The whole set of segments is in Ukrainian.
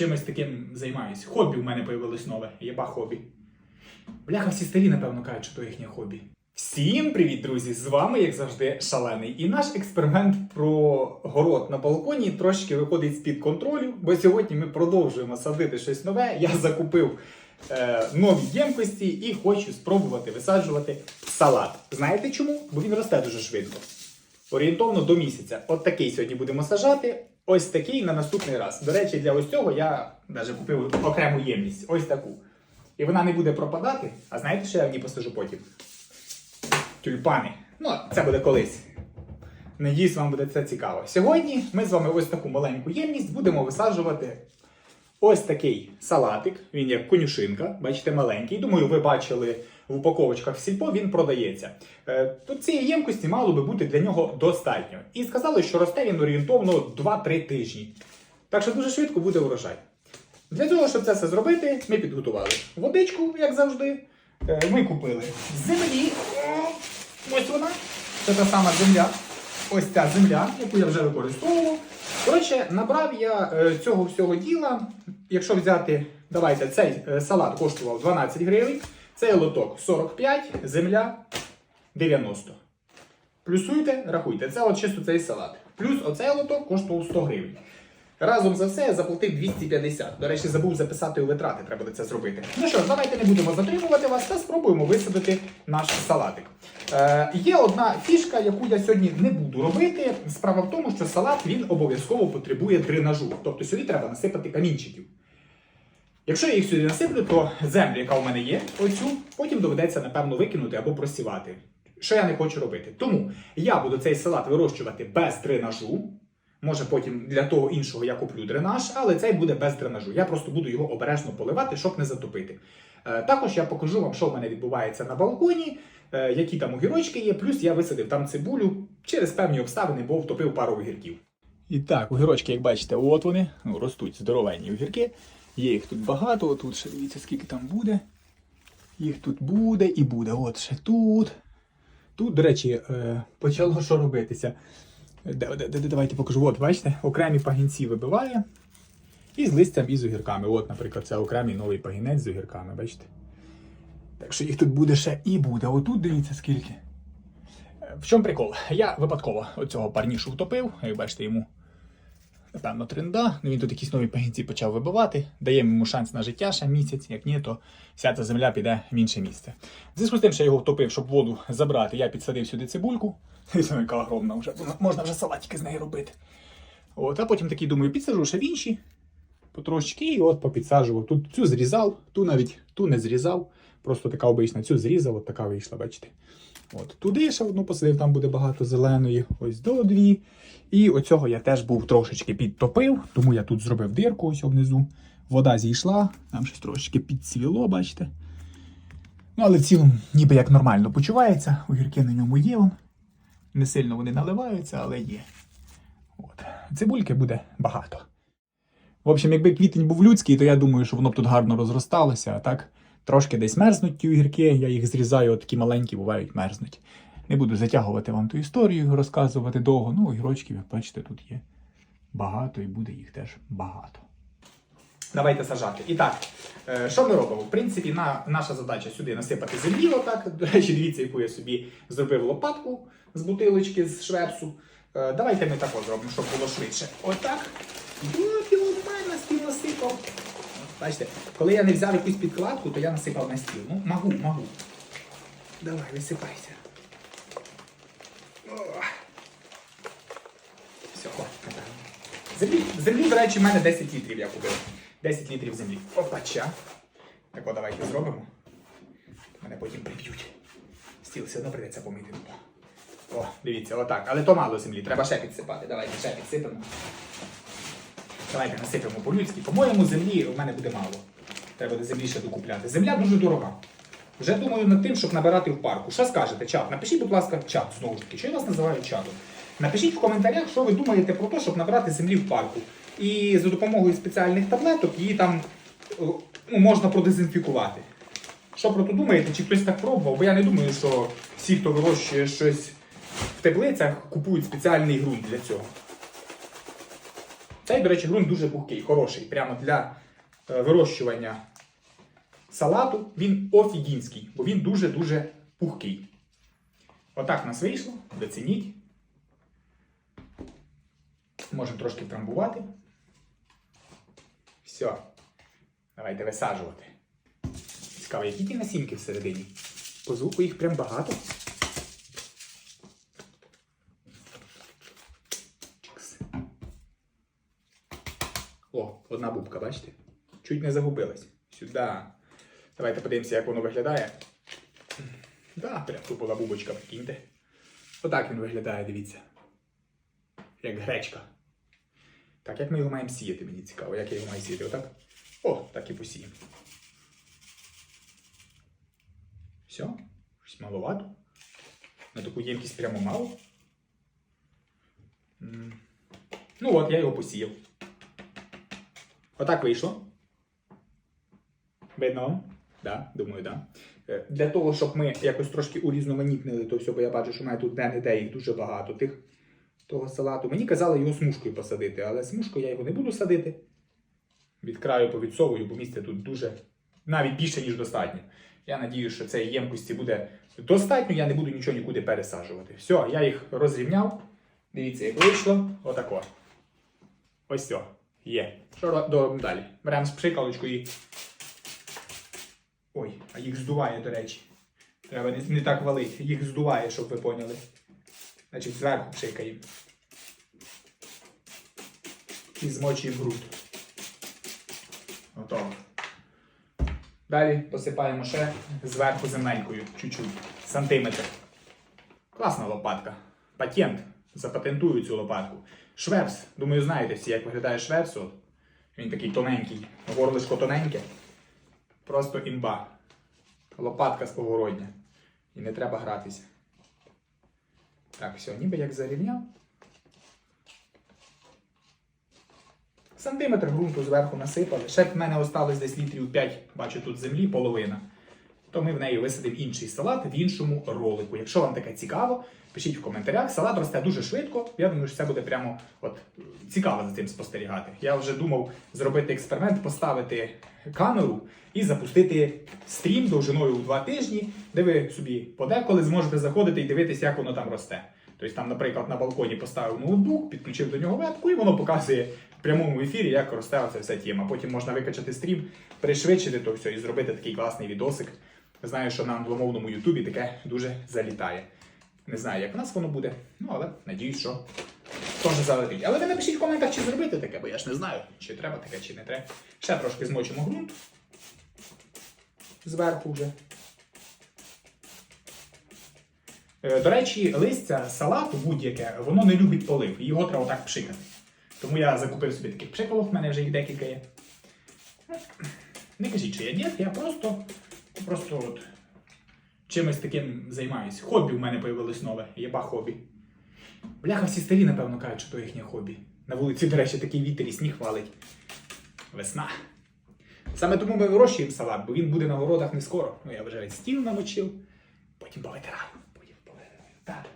чимось таким займаюсь. Хобі в мене появилось нове. Єба хобі. Бляха, всі старі, напевно, кажуть, що то їхнє хобі. Всім привіт, друзі! З вами, як завжди, шалений. І наш експеримент про город на балконі трошки виходить з-під контролю, бо сьогодні ми продовжуємо садити щось нове. Я закупив е, нові ємкості і хочу спробувати висаджувати салат. Знаєте чому? Бо він росте дуже швидко. Орієнтовно до місяця. От такий сьогодні будемо сажати. Ось такий на наступний раз. До речі, для ось цього я навіть купив окрему ємність. Ось таку. І вона не буде пропадати. А знаєте, що я в ній посажу потім? Тюльпани. Ну, це буде колись. Надіюсь, вам буде це цікаво. Сьогодні ми з вами ось таку маленьку ємність будемо висаджувати ось такий салатик. Він як конюшинка, бачите, маленький. Думаю, ви бачили в упаковочках в сільпо, він продається. Е, Тут цієї ємкості мало би бути для нього достатньо. І сказали, що росте він орієнтовно 2-3 тижні. Так що дуже швидко буде урожай. Для того, щоб це все зробити, ми підготували водичку, як завжди. Е, Ми купили землі. Ось вона. Це та сама земля. Ось ця земля, яку я вже використовував. Коротше, набрав я е, цього всього діла. Якщо взяти, давайте, цей салат коштував 12 гривень, цей лоток 45, земля 90. Плюсуйте, рахуйте. Це от чисто цей салат. Плюс оцей лоток коштував 100 гривень. Разом за все я заплатив 250. До речі, забув записати у витрати, треба буде це зробити. Ну що давайте не будемо затримувати вас та спробуємо висадити наш салатик. Е, є одна фішка, яку я сьогодні не буду робити. Справа в тому, що салат він обов'язково потребує дренажу. Тобто сюди треба насипати камінчиків. Якщо я їх сюди насиплю, то землю, яка у мене є, оцю, потім доведеться, напевно, викинути або просівати. Що я не хочу робити. Тому я буду цей салат вирощувати без дренажу. Може, потім для того іншого я куплю дренаж, але цей буде без дренажу. Я просто буду його обережно поливати, щоб не затопити. Е, Також я покажу вам, що в мене відбувається на балконі, е, які там огірочки є. Плюс я висадив там цибулю через певні обставини, бо втопив пару огірків. І так, огірочки, як бачите, от вони ну, ростуть здоровенні огірки. Є їх тут багато. Тут ще дивіться, скільки там буде. Їх тут буде і буде. От ще тут. Тут, до речі, е, почало що робитися. Давайте покажу. От, бачите, окремі пагінці вибиває. І з листям, і з огірками. От, наприклад, це окремий новий пагінець з огірками, бачите? Так що їх тут буде ще і буде. Отут дивіться скільки. Е, В чому прикол? Я випадково оцього парнішу втопив, як бачите, йому. Напевно, тренда. Ну, він тут якісь нові пагінці почав вибивати. Даємо йому шанс на життя ще місяць, як ні, то вся ця земля піде в інше місце. В зв'язку з тим, що я його втопив, щоб воду забрати, я підсадив сюди цибульку. Це яка огромна вже. Можна вже салатики з неї робити. От, а потім такий думаю, підсажу ще в інші потрошечки, і от попідсаджував. Тут цю зрізав, ту навіть ту не зрізав. Просто така обична, цю зрізав, от така вийшла, бачите. От туди ще одну посадив, там буде багато зеленої, ось до дві. І оцього я теж був трошечки підтопив, тому я тут зробив дирку ось внизу. Вода зійшла, там щось трошечки підцвіло, бачите. Ну, але в цілому, ніби як нормально почувається, огірки на ньому є. Не сильно вони наливаються, але є. От. Цибульки буде багато. В общем, якби квітень був людський, то я думаю, що воно б тут гарно розросталося, а так трошки десь мерзнуть ті огірки, я їх зрізаю, от такі маленькі бувають мерзнуть. Не буду затягувати вам ту історію, розказувати довго. Ну, огірочків, як бачите, тут є багато і буде їх теж багато. Давайте сажати. І так, е, що ми робимо? В принципі, на, наша задача сюди насипати землі. Отак. До речі, дивіться, яку я собі зробив лопатку з бутилочки з шверсу. Е, Давайте ми тако зробимо, щоб було швидше. Отак. І нормально стіл насипав. Бачите, коли я не взяв якусь підкладку, то я насипав на стіл. Ну, могу, могу. Давай, висипайся. Все. Землі, землі, до речі, в мене 10 літрів я купив. 10 літрів землі. Опача. Так от давайте зробимо. Мене потім приб'ють. Стіл все одно прийдеться помити. О, дивіться, отак. Але то мало землі, треба ще підсипати. Давайте ще підсипемо. Давайте насипемо по-людськи. По-моєму, землі в мене буде мало. Треба буде землі ще докупляти. Земля дуже дорога. Вже думаю над тим, щоб набирати в парку. Що скажете, чат? Напишіть, будь ласка, чат знову ж таки. Що я вас називаю чатом? Напишіть в коментарях, що ви думаєте про те, щоб набирати землі в парку. І за допомогою спеціальних таблеток її там е, ну, можна продезінфікувати. Що про то думаєте? Чи хтось так пробував? Бо я не думаю, що всі, хто вирощує щось в теплицях, купують спеціальний ґрунт для цього. Цей, до речі, ґрунт дуже пухкий, хороший. Прямо для е, вирощування салату він офігінський, бо він дуже-дуже пухкий. Отак в нас вийшло, доцініть. Можемо трошки трамбувати. Все. Давайте висаджувати. Цікаво, які ті насінки всередині? По звуку їх прям багато. О, одна бубка, бачите? Чуть не загубилась. Сюди. Давайте подивимося, як воно виглядає. Да, прям тут бубочка, прикиньте. Отак він виглядає, дивіться. Як гречка. Так, як ми його маємо сіяти, мені цікаво, як я його маю сіяти? Отак? О, так і посіємо. Все, щось маловато. На таку ємкість прямо мало. Ну от, я його посіяв. Отак вийшло. Видно? Да, думаю, да. Е, Для того, щоб ми якось трошки урізноманітнили то все, бо я бачу, що має тут де-не-де їх дуже багато тих того салату. Мені казали його смужкою посадити, але смужкою я його не буду садити. Від краю повідсовую, бо місця тут дуже навіть більше, ніж достатньо. Я надію, що цієї ємкості буде достатньо, я не буду нічого нікуди пересаджувати. Все, я їх розрівняв. Дивіться, як вийшло. Отако. Ось все. Є. Що ро- робимо далі? Беремо пшикалочку і. Ой, а їх здуває, до речі. Треба не, так валити. Їх здуває, щоб ви поняли. Значить, зверху пшикаємо. І змочуємо ґрунт. Готово. Далі посипаємо ще зверху земленькою, чуть-чуть, сантиметр. Класна лопатка. Патент. Запатентую цю лопатку. Швепс. Думаю, знаєте всі, як виглядає швепс. От. Він такий тоненький, горлишко тоненьке. Просто імба. Лопатка з погородня. І не треба гратися. Так, все, ніби як зарівняв. Сантиметр ґрунту зверху насипали. Ще в мене осталось десь літрів 5, бачу тут землі, половина. То ми в неї висадимо інший салат в іншому ролику. Якщо вам таке цікаво, пишіть в коментарях. Салат росте дуже швидко. Я думаю, що це буде прямо от цікаво за цим спостерігати. Я вже думав зробити експеримент, поставити камеру і запустити стрім довжиною у два тижні, де ви собі подеколи зможете заходити і дивитися, як воно там росте. Тобто там, наприклад, на балконі поставив ноутбук, підключив до нього вебку, і воно показує в прямому ефірі, як росте оця вся тема. Потім можна викачати стрім, пришвидшити то все і зробити такий класний відосик. Знаю, що на англомовному Ютубі таке дуже залітає. Не знаю, як в нас воно буде, ну але надіюсь, що теж залетить. Але ви напишіть в коментах, чи зробити таке, бо я ж не знаю, чи треба таке, чи не треба. Ще трошки змочимо ґрунт зверху вже. Е, До речі, листя салату будь-яке, воно не любить полив, і його треба так пшикати. Тому я закупив собі таких пшикалок, в мене вже їх декілька є. Не кажіть, що я дід, я просто, просто от чимось таким займаюся. Хобі в мене появилось нове, єба хобі. Бляха, всі старі, напевно, кажуть, що то їхнє хобі. На вулиці, до речі, такий вітер і сніг валить. Весна. Саме тому ми вирощуємо салат, бо він буде на городах не скоро. Ну, я вже стіл намочив, потім повитираю. Потім повитираю. Так.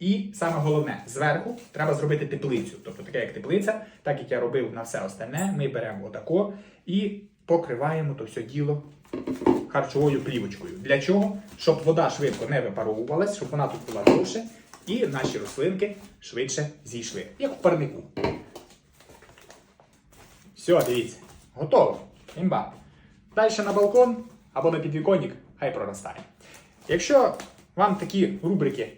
І саме головне, зверху треба зробити теплицю. Тобто таке як теплиця, так як я робив на все остальне, ми беремо отако і покриваємо то все діло харчовою плівочкою. Для чого? Щоб вода швидко не випаровувалась, щоб вона тут була довше, і наші рослинки швидше зійшли. Як в парнику. Все, дивіться. Готово. Імба. Далі на балкон або на підвіконник, хай проростає. Якщо вам такі рубрики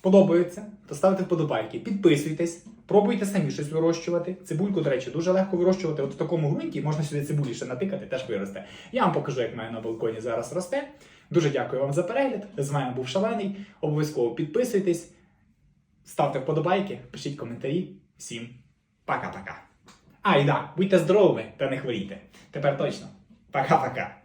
подобаються, то ставте вподобайки, підписуйтесь, пробуйте самі щось вирощувати. Цибульку, до речі, дуже легко вирощувати. От в такому ґрунті можна сюди цибулі ще натикати, теж виросте. Я вам покажу, як мене на балконі зараз росте. Дуже дякую вам за перегляд. З вами був Шалений. Обов'язково підписуйтесь, ставте вподобайки, пишіть коментарі. Всім пока-пока. А, і да, будьте здоровими та не хворійте. Тепер точно. Пока-пока.